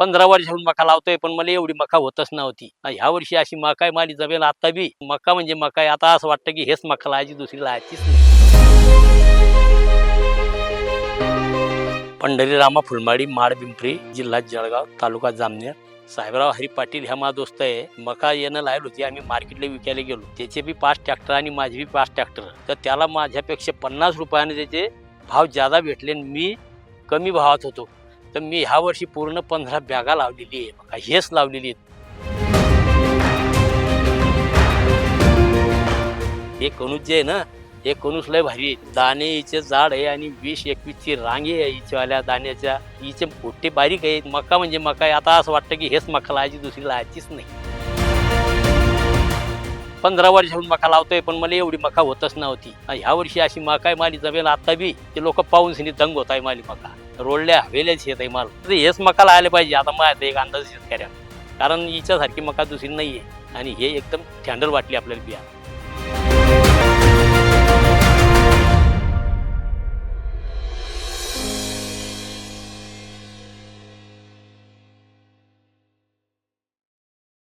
पंधरा वर्षाहून मका लावतोय पण मला एवढी मका होतच नव्हती. ह्या वर्षी अशी मका आहे माझी जमेल आता बी. मका म्हणजे मका आहे. आता असं वाटतं की हेच मका लावायची दुसरी लावायचीच नाही. पंढरी रामा फुलमाडी माड पिंपरी जिल्हा जळगाव तालुका जामनेर. साहेबराव हरी पाटील ह्या माझा दोस्त आहे. मका येणं लायल होती आम्ही मार्केटला विकायला गेलो. त्याचे बी पाच ट्रॅक्टर आणि माझे बी पाच ट्रॅक्टर तर त्याला माझ्यापेक्षा पन्नास रुपयाने त्याचे भाव जादा भेटले आणि मी कमी भावात होतो. तर मी ह्या वर्षी पूर्ण पंधरा बॅगा लावलेली आहे. मका हेच लावलेली आहेत. हे कणूस जे आहे ना हे कणूस लय भारी आहे. दाणे हिचे झाड आहे आणि वीस एकवीसची रांगे आहे हिच्यावाल्या दाण्याच्या. हिचे मोठे बारीक आहेत. मका म्हणजे मका आहे. आता असं वाटतं की हेच मका लावायची दुसरी लावायचीच नाही. पंधरा वर्षाहून मका लावतोय पण मला एवढी मका होतच नव्हती. आणि ह्या वर्षी अशी मका आहे माली जमेल आता बी ते लोक पाहून दंग होत आहे माली मका. रोडल्या हवेल्याच शेत आहे माल. तर हेच मका लावायला पाहिजे. आता माझ्या एक अंदाज शेतकऱ्या कारण हिच्यासारखी मका दुसरी नाही आहे आणि हे एकदम थँडर वाटली आपल्याला बिया.